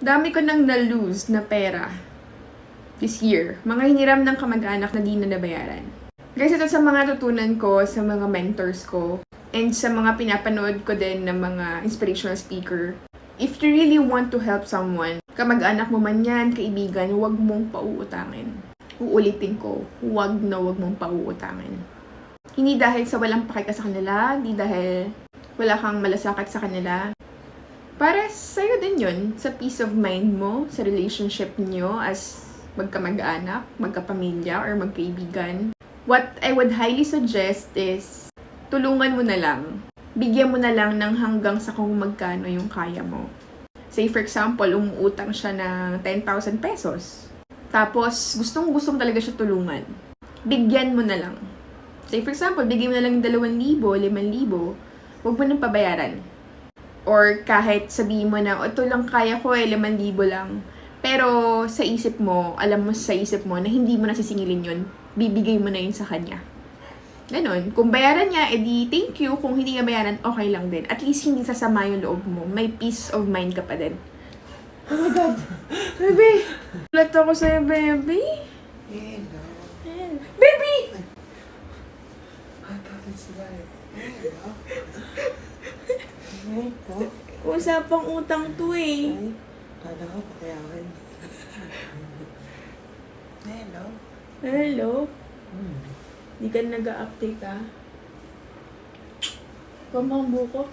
Dami ko nang na-lose na pera this year. Mga hiniram ng kamag-anak na di na nabayaran. Guys, ito sa mga tutunan ko, sa mga mentors ko, and sa mga pinapanood ko din ng mga inspirational speaker. If you really want to help someone, kamag-anak mo man yan, kaibigan, huwag mong pauutangin. Uulitin ko, huwag na huwag mong pauutangin. Hindi dahil sa walang pake ka sa kanila, hindi dahil wala kang malasakit sa kanila. Para sa'yo din yun, sa peace of mind mo, sa relationship nyo as magkamag-anak, magkapamilya, or magkaibigan. What I would highly suggest is, tulungan mo na lang. Bigyan mo na lang ng hanggang sa kung magkano yung kaya mo. Say for example, umuutang siya ng 10,000 pesos. Tapos, gustong-gustong talaga siya tulungan. Bigyan mo na lang. Say for example, bigyan mo na lang ng 2,000, 5,000, huwag mo nang pabayaran. Or kahit sabihin mo na, "O, ito lang kaya ko eh, 5,000 lang. Pero sa isip mo, alam mo sa isip mo na hindi mo nasisingilin yun, bibigay mo na yun sa kanya. Ganon. Kung bayaran niya, edi thank you. Kung hindi niya bayaran, okay lang din. At least hindi sasama yung loob mo. May peace of mind ka pa din. Oh my God! Baby! Ulat ako sa'yo, baby. Hello. Baby! I thought it's right. Hello. Ay po. Usapang utang to eh. Ay, kala ko pakiyawan. Hello. Hello? Hmm. Di ka nag-update ah. Kamang buko.